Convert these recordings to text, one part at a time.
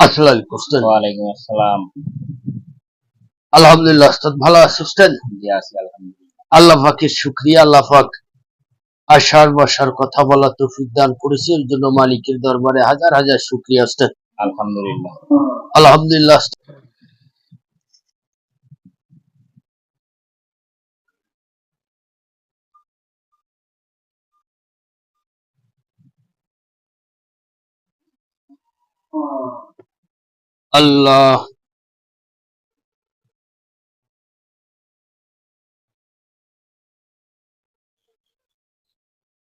আসসালামু আলাইকুম। ওয়ালাইকুম আসসালাম। আলহামদুলিল্লাহ উস্তাদ ভালো আছে জি আছি আলহামদুলিল্লাহ। আল্লাহ পাকের শুক্রিয়া আল্লাহ পাক আশার বসার কথা বলা তৌফিক দান করেছে এর জন্য মালিকের দরবারে হাজার হাজার শুক্রিয়া আলহামদুলিল্লাহ। আলহামদুলিল্লাহ উস্তাদ। আল্লাহ।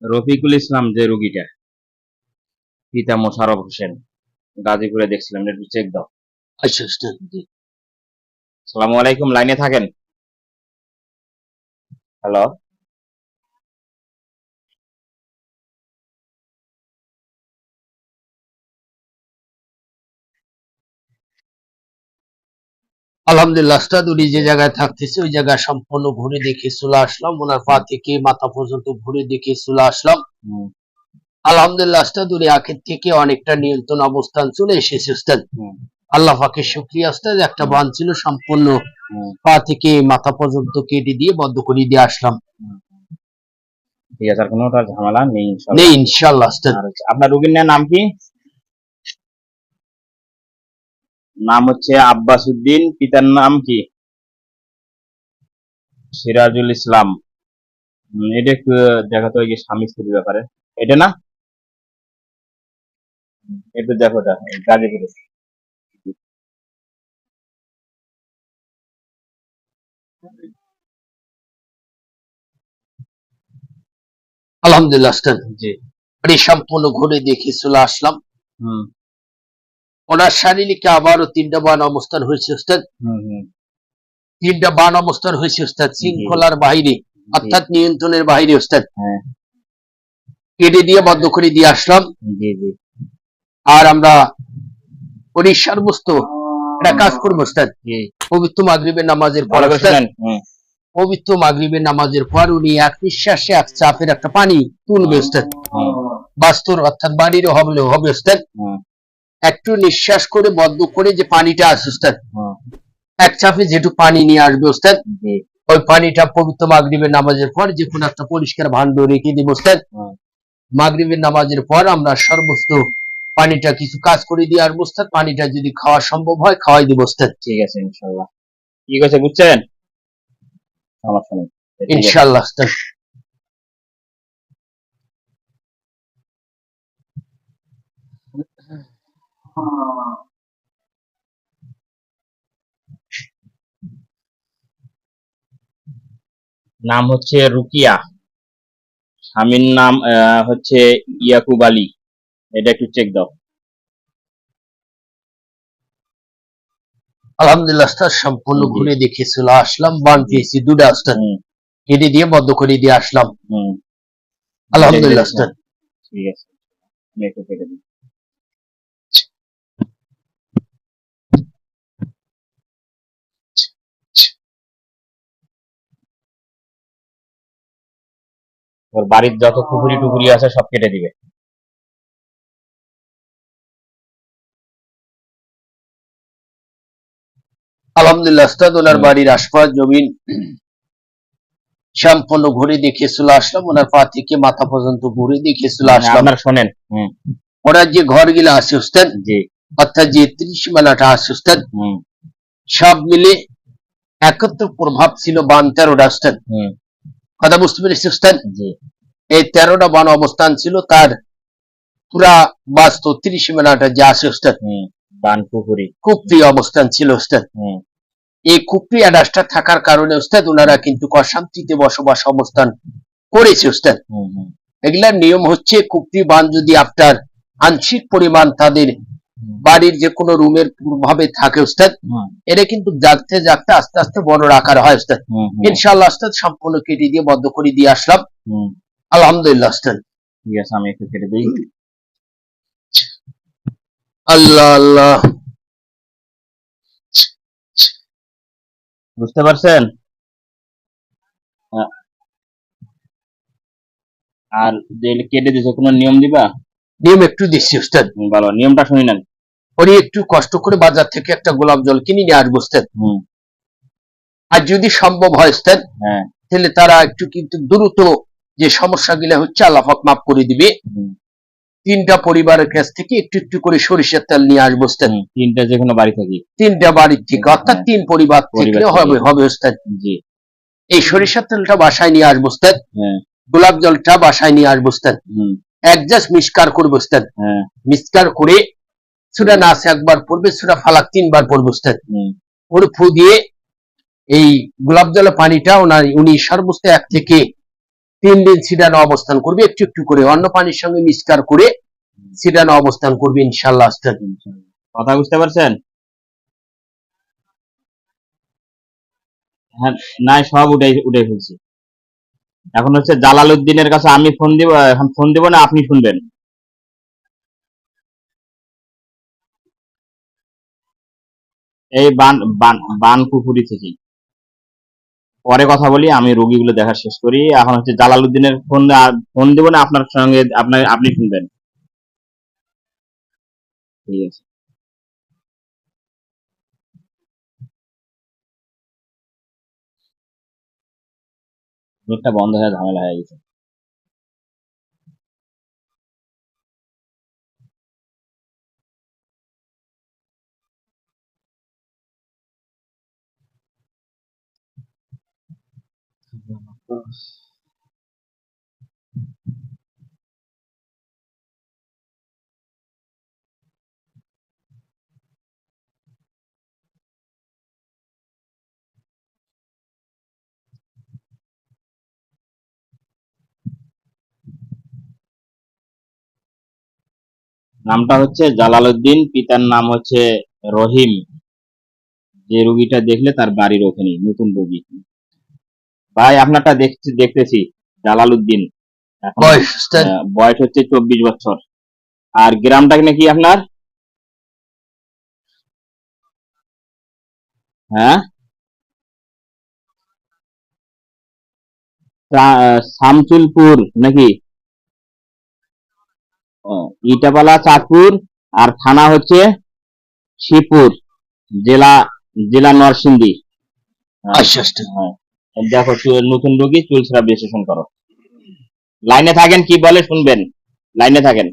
রফিকুল ইসলাম যে রুগীটা পিতা মোশারফ হোসেন গাজীপুরে দেখছিলাম একটু চেক দাও। আচ্ছা জি। সালামু আলাইকুম লাইনে থাকেন? হ্যালো? আলহামদুলিল্লাহ উস্তাদ উনি যে জায়গায় থাকতেছে ওই জায়গা সম্পূর্ণ ঘুরে দেখে চলে আসলাম। ওনার পা থেকে মাথা পর্যন্ত ঘুরে দেখে চলে আসলাম। আলহামদুলিল্লাহ উস্তাদ উনি আগের থেকে অনেকটা নিয়ন্ত্রণ অবস্থান চলে এসেছে উস্তাদ। আল্লাহ পাকের শুক্রিয়া উস্তাদ একটা বান ছিল সম্পূর্ণ পা থেকে মাথা পর্যন্ত কেটে দিয়ে বন্ধ করে দিয়ে আসলাম। ঠিক আছে আর কোনো ঝামেলা নেই নেই ইনশাল্লাহ উস্তাদ। আপনার রুগীর নাম কি? নাম হচ্ছে আব্বাস উদ্দিন পিতার নাম কি? সিরাজুল ইসলাম। এটা একটু দেখাতো ওই যে স্বামী স্ত্রীর ব্যাপারে। এটা না? একটু দেখো এটা গাজীপুরে। আলহামদুলিল্লাহ জি। উনি সম্পূর্ণ ঘুরে দেখে চলে আসলাম। হুম। ওনার শারীরিক আবারও তিনটা বান অবস্থান হয়েছে উস্তাদ তিনটা বান অবস্থান হয়েছে উস্তাদ শৃঙ্খলার বাইরে জি, অর্থাৎ নিয়ন্ত্রণের বাইরে উস্তাদ হ্যাঁ। কেটে দিয়ে বন্ধ করে দিয়ে আসলাম। আর আমরা উড়িষ্যার বস্তু একটা কাজ করব উস্তাদ পবিত্র মাগরিবের নামাজের পর হুম পবিত্র মাগরিবের নামাজের পর উনি এক নিঃশ্বাসে এক চাপের একটা পানি তুলবে উস্তাদ হুম বাস্তুর অর্থাৎ বাড়িরও হবে হবে উস্তাদ হুম একটু নিঃশ্বাস করে বদ্ধ করে যে পানিটা আছে উস্তাদ এক চাপে যেটু পানি নিয়ে আসবে উস্তাদ ওই পানিটা পবিত্র মাগরিবের নামাজের পর যে কোনো একটা পরিষ্কার ভান্ড রেখে দিব উস্তাদ হুম মাগরিবের নামাজের পর আমরা সর্বস্ত পানিটা কিছু কাজ করে দিয়ে আসব উস্তাদ পানিটা যদি খাওয়া সম্ভব হয় খাওয়াই দিব উস্তাদ ঠিক আছে ইনশাল্লাহ। ঠিক আছে বুঝছেন। ইনশাআল্লাহ উস্তাদ নাম হচ্ছে রুকিয়া। স্বামীর নাম হচ্ছে ইয়াকুব আলী। এটা একটু চেক দাও। আলহামদুলিল্লাহ উস্তাদ সম্পূর্ণ ঘুরে দেখে চলে আসলাম বান পেয়েছি দুটা কেটে দিয়ে বদ্ধ করে দিয়ে আসলাম। হুম। আলহামদুলিল্লাহ উস্তাদ ঠিক আছে আমি একটু কেটে দিই ওর বাড়ির যত পুকুরি টুকুরি আছে সব কেটে দিবে। আলহামদুলিল্লাহ উস্তাদ ওনার বাড়ির আশপাশ জমিন সম্পূর্ণ ঘুরে দেখে চলে আসলাম। ওনার পা থেকে মাথা পর্যন্ত ঘুরে দেখে চলে আসলাম। আপনার শোনেন হুম। ওনার যে ঘরগুলা আছে উস্তাদ জি। অর্থাৎ যে ত্রিশ মেলাটা আছে উস্তাদ হুম। সব মিলে একত্র প্রভাব ছিল বান তেরোটা উস্তাদ হুম। কথা বুঝতে পেরেছি উস্তাদ জি। এই তেরোটা বান অবস্থান ছিল তার পুরা বাস্তব ত্রিশ মেলাটা যে আছে উস্তাদ হুম বান পুকুরি। কুপ্রি অবস্থান ছিল উস্তাদ হুম। এই কুপ্রি আডাসটা থাকার কারণে উস্তাদ ওনারা কিন্তু অশান্তিতে বসবাস অবস্থান করেছে হুম এগুলার নিয়ম হচ্ছে কুপ্রি বান যদি আপনার আংশিক পরিমাণ তাদের বাড়ির যে কোনো রুমের ভাবে থাকে উস্তাদ এটা কিন্তু জাগতে জাগতে আস্তে আস্তে বড় আকার হয় উস্তাদ হুম উস্তাদ সম্পূর্ণ কেটে দিয়ে বদ্ধ করে দিয়ে আসলাম। আলহামদুলিল্লাহ উস্তাদ ঠিক আছে আমি একটু কেটে দিই। আল্লাহ আল্লাহ। বুঝতে পারছেন? হ্যাঁ। আর যে কেটে দিছে কোনো নিয়ম দিবা? নিয়ম একটু দিচ্ছি উস্তাদ ভালো। নিয়মটা শুনি নেন। উনি একটু কষ্ট করে বাজার থেকে একটা গোলাপ জল কিনে নিয়ে আসব উস্তাদ হুম। আর যদি সম্ভব হয় উস্তাদ হ্যাঁ। তাহলে তারা একটু কিন্তু দ্রুত যে সমস্যাগুলো হচ্ছে আল্লাহাক মাফ করে দিবে। তিনটা পরিবারের কাছ থেকে একটু একটু করে সরিষার তেল নিয়ে আসব তিনটা যে কোনো বাড়ি থাকি। তিনটা বাড়ির থেকে অর্থাৎ হ্যাঁ। তিন পরিবার থেকে। হবে হবে উস্তাদ জি। এই সরিষার তেলটা বাসায় নিয়ে আসব হ্যাঁ। গোলাপ জলটা বাসায় নিয়ে আসব হুম। এক জাস্ট মিসকার করব হ্যাঁ। মিসকার করে সুরা নাচ একবার পড়বে সুরা ফালাক তিনবার পড়ব উস্তাদ। ওর ফু দিয়ে এই গোলাপ জলের পানিটা ওনার উনি সর্বোচ্চ এক থেকে তিন দিন সিডানো অবস্থান করবে একটু একটু করে অন্য পানির সঙ্গে মিসকার করে সিডানো অবস্থান করবে ইনশাল্লাহ উস্তাদ। কথা বুঝতে পারছেন? হ্যাঁ নাই সব উঠে উঠে ফেলছি। এখন হচ্ছে জালাল উদ্দিনের কাছে আমি ফোন দিব এখন ফোন দিব না আপনি শুনবেন। এই বান বান পুকুরি থেকে। পরে কথা বলি, আমি রোগীগুলো দেখা শেষ করি। এখন হচ্ছে জালালউদ্দিনের ফোন ফোন দিব না, আপনার সঙ্গে আপনার আপনি শুনবেন। ঠিক আছে। বন্ধ হয়ে ঝামেলা হয়ে গেছে। নামটা হচ্ছে জালালউদ্দিন, পিতার নাম হচ্ছে রহিম। যে রুগীটা দেখলে তার বাড়ির ওখানে নতুন রুগী। ভাই আপনারটা দেখছি দেখতেছি। জালালউদ্দিন। এখন, বয়স বয়স হচ্ছে চব্বিশ বছর। আর গ্রামটা নাকি আপনার? হ্যাঁ? শামচুলপুর নাকি? ইটাপালা চাঁদপুর। আর থানা হচ্ছে শিবপুর জেলা জেলা নরসিংদী। হ্যাঁ, আচ্ছা। হ্যাঁ। দেখো নতুন রোগী চুলছড়া বিশ্লেষণ করো। লাইনে থাকেন কি বলে শুনবেন? লাইনে থাকেন।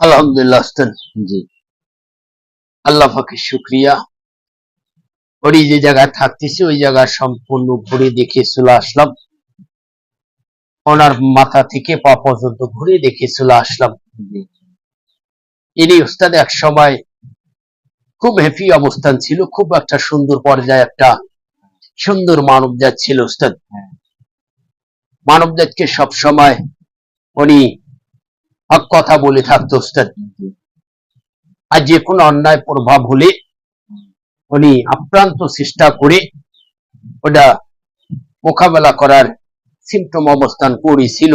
আলহামদুলিল্লাহ জি। আল্লাহ পাকের শুক্রিয়া। ওরই যে জায়গায় থাকতেছি, ওই জায়গা সম্পূর্ণ ঘুরে দেখে চলে আসলাম। ওনার মাথা থেকে পা পর্যন্ত ঘুরে দেখে চলে আসলাম। ইনি উস্তাদ এক সময় খুব হ্যাপি অবস্থান ছিল, খুব একটা সুন্দর পর্যায়ে একটা সুন্দর মানব জাত ছিল উস্তাদ। মানব জাতকে সব সময় উনি কথা বলে থাকতো উস্তাদ আর যে কোনো অন্যায় প্রভাব হলে উনি আপ্রান্ত চেষ্টা করে ওটা মোকাবেলা করার সিমটম অবস্থান করেছিল।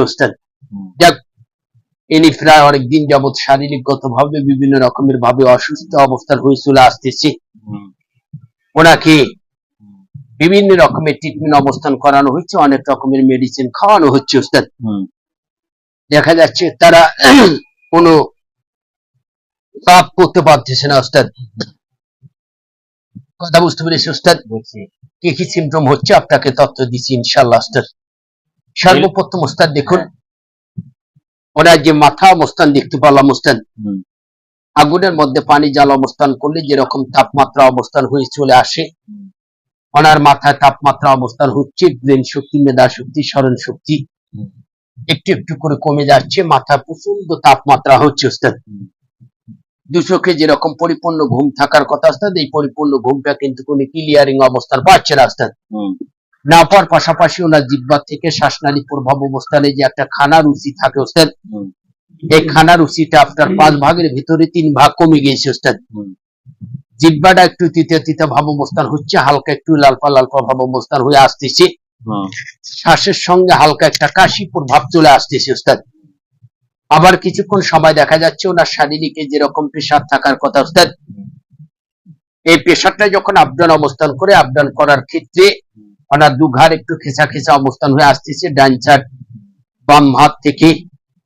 ইনি প্রায় অনেকদিন যাবৎ শারীরিকগত ভাবে বিভিন্ন রকমের ভাবে অসুস্থ অবস্থান হয়ে চলে আসতেছে। ওনাকে বিভিন্ন রকমের ট্রিটমেন্ট অবস্থান করানো হচ্ছে অনেক রকমের মেডিসিন খাওয়ানো হচ্ছে উস্তাদ হুম, দেখা যাচ্ছে তারা কোনো কাপ করতে পারতেছে না উস্তাদ কথা বুঝতে পেরেছি বুঝছি। কি কি সিমটম হচ্ছে? আপনাকে তথ্য দিচ্ছি ইনশাল্লাহ উস্তাদ সর্বপ্রথম উস্তাদ দেখুন। ওনার যে মাথা অবস্থান দেখতে পারলাম উস্তাদ আগুনের মধ্যে পানি জাল অবস্থান করলে যেরকম তাপমাত্রা অবস্থান হয়ে চলে আসে ওনার মাথায় তাপমাত্রা অবস্থান হচ্ছে ব্রেন শক্তি মেধা শক্তি স্মরণ শক্তি। একটু একটু করে কমে যাচ্ছে মাথায় প্রচণ্ড তাপমাত্রা হচ্ছে উস্তাদ হুম। দু চোখে যেরকম পরিপূর্ণ ঘুম থাকার কথা উস্তাদ এই পরিপূর্ণ ঘুমটা কিন্তু কোনো ক্লিয়ারিং অবস্থান পাচ্ছে না না পাওয়ার পাশাপাশি ওনার জিব্বা থেকে শ্বাসনালী প্রভাব অবস্থানে যে একটা খানা রুচি থাকে ওস্তাদ এই খানা রুচিটা আপনার পাঁচ ভাগের ভিতরে তিন ভাগ কমে গিয়েছে ওস্তাদ জিব্বাটা একটু তিতে তিতে ভাব অবস্থান হচ্ছে হালকা একটু লালপা লালপা ভাব অবস্থান হয়ে আসতেছে। হুম, শ্বাসের সঙ্গে হালকা একটা কাশি প্রভাব চলে আসতেছে ওস্তাদ আবার কিছুক্ষণ সময় দেখা যাচ্ছে ওনার শারীরিকে যেরকম প্রেশার থাকার কথা উস্তাদ এই প্রেশারটা যখন আপডাউন অবস্থান করে আপডাউন করার ক্ষেত্রে ওনার দুঘার একটু খেসা খেসা অবস্থান হয়ে আসতেছে, ডান চার বাম হাত থেকে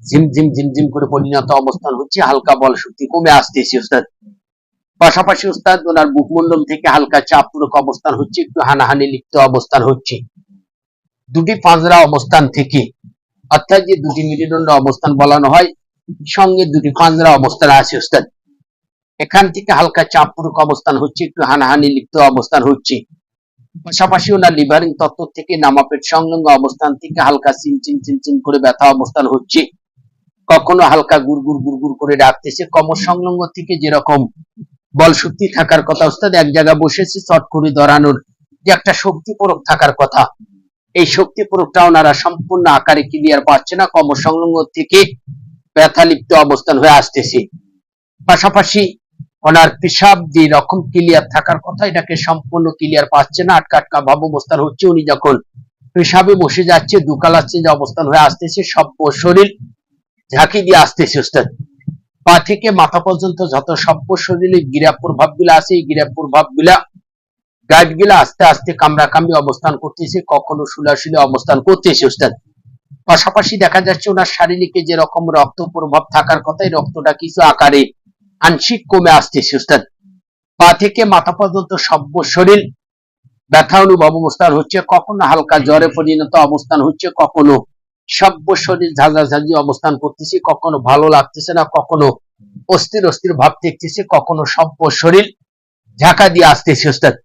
ঝিমঝিম ঝিমঝিম করে পরিণত অবস্থান হচ্ছে, হালকা বল শক্তি কমে আসতেছে উস্তাদ পাশাপাশি উস্তাদ ওনার মুখমন্ডল থেকে হালকা চাপপূরক অবস্থান হচ্ছে, একটু হানাহানি লিপ্ত অবস্থান হচ্ছে। দুটি পাঁজরা অবস্থান থেকে অর্থাৎ যে দুটি মেরুদণ্ড অবস্থান বলানো হয়, সঙ্গে দুটি পাঁজরা অবস্থান আছে উস্তাদ এখান থেকে হালকা চাপপূরক অবস্থান হচ্ছে, একটু হানাহানি লিপ্ত অবস্থান হচ্ছে। পাশাপাশি ওনার লিভারিং তত্ত্ব থেকে নামাপেট সংলগ্ন অবস্থান থেকে হালকা চিনচিন চিনচিন করে ব্যথা অবস্থান হচ্ছে। কখনো হালকা গুড়গুড় গুড়গুড় করে ডাকতেছে। কমর সংলগ্ন থেকে যেরকম বল শক্তি থাকার কথা, ওস্তাদ, এক জায়গায় বসেছে, চট করে ধরানোর যে একটা শক্তি প্রয়োগ থাকার কথা। এই শক্তি প্রয়োগটা ওনারা সম্পূর্ণ আকারে ক্লিয়ার পাচ্ছে না কমর সংলগ্ন থেকে ব্যথা লিপ্ত অবস্থান হয়ে আসতেছে। পাশাপাশি ওনার পেশাব যে রকম ক্লিয়ার থাকার কথা এটাকে সম্পূর্ণ ক্লিয়ার পাচ্ছে না, আটকা আটকা ভাব অবস্থান হচ্ছে। উনি যখন পেশাবে বসে যাচ্ছে দুকালাচ্ছে যে অবস্থান হয়ে আসতেছে, সব শরীর ঝাঁকি দিয়ে আসতেছে উস্তাদ পা থেকে মাথা পর্যন্ত যত সভ্য শরীরে গিরা প্রভাব আছে, এই গিরা প্রভাবগুলা গাইডগুলা আস্তে আস্তে কামড়া কামড়ি অবস্থান করতেছে, কখনো শুলাশুলি অবস্থান করতেছে উস্তাদ পাশাপাশি দেখা যাচ্ছে ওনার শারীরিকে যে রকম রক্ত প্রভাব থাকার কথা রক্তটা কিছু আকারে আংশিক কমে আসতেছে উস্তাদ পা থেকে মাথা পর্যন্ত সভ্য শরীর, ব্যথা অনুভব অবস্থান হচ্ছে, কখনো হালকা জ্বরে পরিণত অবস্থান হচ্ছে, কখনো সভ্য শরীর ঝাঁঝাঝাঁঝি অবস্থান করতেছে, কখনো ভালো লাগতেছে না, কখনো অস্থির অস্থির ভাব দেখতেছে, কখনো সভ্য শরীর ঝাঁকা দিয়ে আসতেছে ওস্তাদ।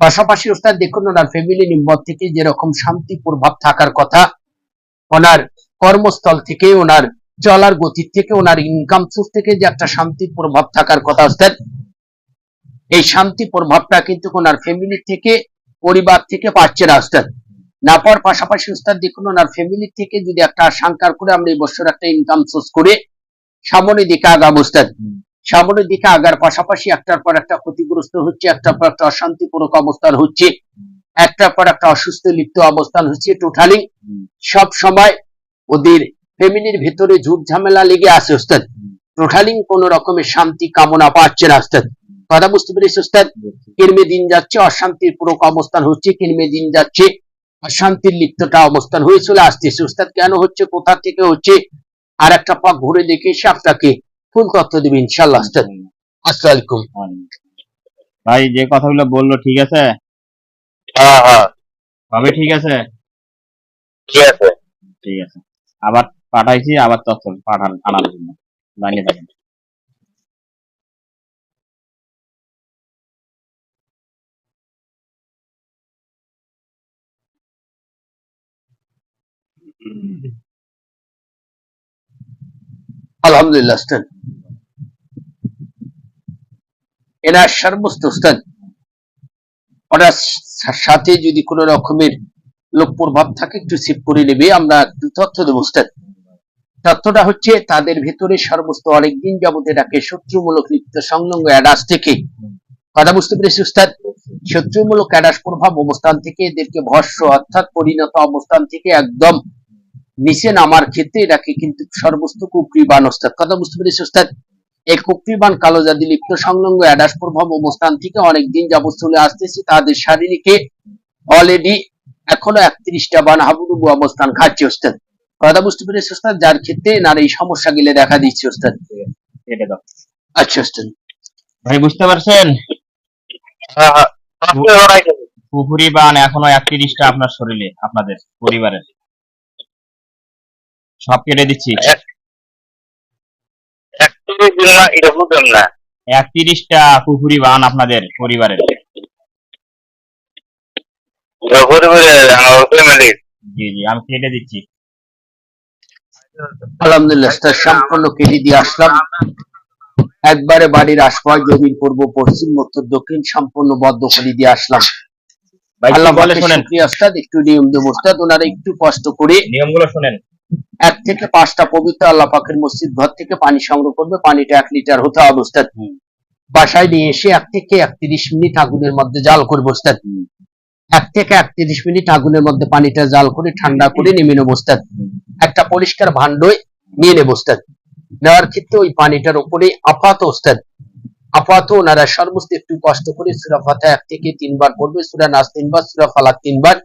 পাশাপাশি ওস্তাদ, দেখুন ওনার ফ্যামিলি নিম্বর থেকে যেরকম শান্তি প্রভাব থাকার কথা, ওনার কর্মস্থল থেকে, ওনার চলার গতির থেকে, ওনার ইনকাম সোর্স থেকে যে একটা শান্তি প্রভাব থাকার কথা ওস্তাদ, এই শান্তি প্রভাবটা কিন্তু ওনার ফ্যামিলি থেকে, পরিবার থেকে পাচ্ছে না ওস্তাদ। না পাওয়ার পাশাপাশি উস্তাদ দেখুন ওনার ফ্যামিলি থেকে যদি একটা আশঙ্কার করে আমরা এই বছর একটা ইনকাম সোর্স করে সামনে দিকে আগাম উস্তাদ সামনের দিকে আগার পাশাপাশি একটার পর একটা ক্ষতিগ্রস্ত হচ্ছে, একটার পর একটা অশান্তিপূর্ণক অবস্থান হচ্ছে, একটার পর একটা অসুস্থ, লিপ্ত অবস্থান হচ্ছে টোটালি সব সময় ওদের ফ্যামিলির ভেতরে ঝুট ঝামেলা লেগে আছে ওস্তাদ। টোটালিং কোন রকমের শান্তি কামনা পাচ্ছে না ওস্তাদ। কথা বুঝতে পেরেছি ওস্তাদ? কিরমে দিন যাচ্ছে অশান্তির পুরো অবস্থান হচ্ছে, কিরমে দিন যাচ্ছে, অশান্তির লিপ্তটা অবস্থান হয়ে চলে আসতেছে। উস্তাদ কেন হচ্ছে, কোথা থেকে হচ্ছে? আর একটা পাক ঘুরে দেখে এসে আপনাকে ফুল তথ্য দিবে ইনশাল্লাহ উস্তাদ আসসালামু আলাইকুম ভাই যে কথাগুলো বলল ঠিক আছে? হ্যাঁ হ্যাঁ। সবে ঠিক আছে? ঠিক আছে। ঠিক আছে। আবার পাঠাইছি আবার তথ্য পাঠান আনার জন্য। জানিয়ে থাকেন আলহামদুলিল্লাহ এনার সর্বস্ত উস্তাদ ওনার সাথে যদি কোনো রকমের লোক প্রভাব থাকে, একটু সেভ করে নেবে, আমরা তথ্য দেবো উস্তাদ তথ্যটা হচ্ছে, তাদের ভেতরে সর্বস্ত অনেকদিন যাবত এটাকে শত্রুমূলক লিপ্ত সংলগ্ন অ্যাডাস থেকে কথা বুঝতে পেরেছি উস্তাদ শত্রুমূলক অ্যাডাস প্রভাব অবস্থান থেকে এদেরকে ভস্য অর্থাৎ পরিণত অবস্থান থেকে একদম নিচে নামার ক্ষেত্রে এটাকে কিন্তু সর্বস্ত কুকরিবান ওস্তাদ কথা বুঝতে পেরেছি ওস্তাদ এই কুকরিবান কালো জাতি লিপ্ত সংলগ্ন অ্যাডাস প্রভাব অবস্থান থেকে অনেক দিন যাবত চলে আসতেছে। তাদের শারীরিকে অলরেডি এখনও একত্রিশটা বান হাবুডুবু অবস্থান খাচ্ছে ওস্তাদ। কথা বুঝতে পেরেছি ওস্তাদ? যার ক্ষেত্রে নার এই সমস্যা গেলে দেখা দিচ্ছে ওস্তাদ। আচ্ছা ওস্তাদ। ভাই বুঝতে পারছেন? হ্যাঁ হ্যাঁ। পুকুরি বান এখনও একত্রিশটা আপনার শরীরে আপনাদের পরিবারের। সব কেটে দিচ্ছি। একটু না এটা বুঝলাম না। একত্রিশটা পুকুরি বান আপনাদের পরিবারের। জি জি আমি কেটে দিচ্ছি। আলহামদুলিল্লাহ সম্পূর্ণ কেটে দিয়ে আসলাম। একবারে বাড়ির আশপাশ জমির পূর্ব পশ্চিম উত্তর দক্ষিণ সম্পূর্ণ বদ্ধ করে দিয়ে আসলাম। আল্লাহ বলে শোনেন। একটু নিয়ম দেবো ওনারা একটু কষ্ট করে নিয়মগুলো শোনেন। এক থেকে পাঁচটা পবিত্র আল্লাহ পাকের মসজিদ ঘর থেকে পানি সংগ্রহ করবে, পানিটা এক লিটার হতে ওস্তাদ বাসায় নিয়ে এসে এক থেকে একত্রিশ মিনিট আগুনের মধ্যে জাল করবে ওস্তাদ হুম। এক থেকে একত্রিশ মিনিট আগুনের মধ্যে পানিটা জাল করে ঠান্ডা করে নেমে নেব একটা পরিষ্কার ভান্ডয় নিয়ে নেব নেওয়ার ক্ষেত্রে ওই পানিটার উপরে আপাত ওস্তাদ আপাত ওনারা সমস্ত একটু কষ্ট করে সুরা ফাতা এক থেকে তিনবার পড়বে, সুরা নাস তিনবার, সুরা ফালাক তিনবার।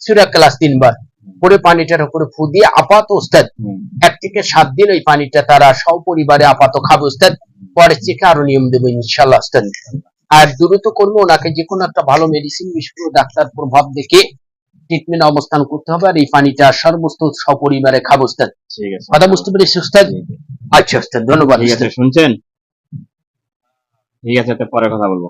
সুরা ক্লাস তিনবার পরে পানিটার উপরে ফু দিয়ে আপাত ওস্তাদ। হুম, এক থেকে সাত দিন ওই পানিটা তারা সপরিবারে আপাত খাবে ওস্তাদ। পরে চেকে আরও নিয়ম দেবো ইনশাল্লাহ ওস্তাদ। আর দ্রুত করব ওনাকে যে কোনো একটা ভালো মেডিসিন বিশেষ ডাক্তার প্রভাব দেখে ট্রিটমেন্ট অবস্থান করতে হবে আর এই পানিটা সর্বস্ত সপরিবারে খাব আছে। কথা বুঝতে পেরেছি জি। আচ্ছা ওস্তাদ ধন্যবাদ ঠিক আছে শুনছেন? ঠিক আছে পরে কথা বলব।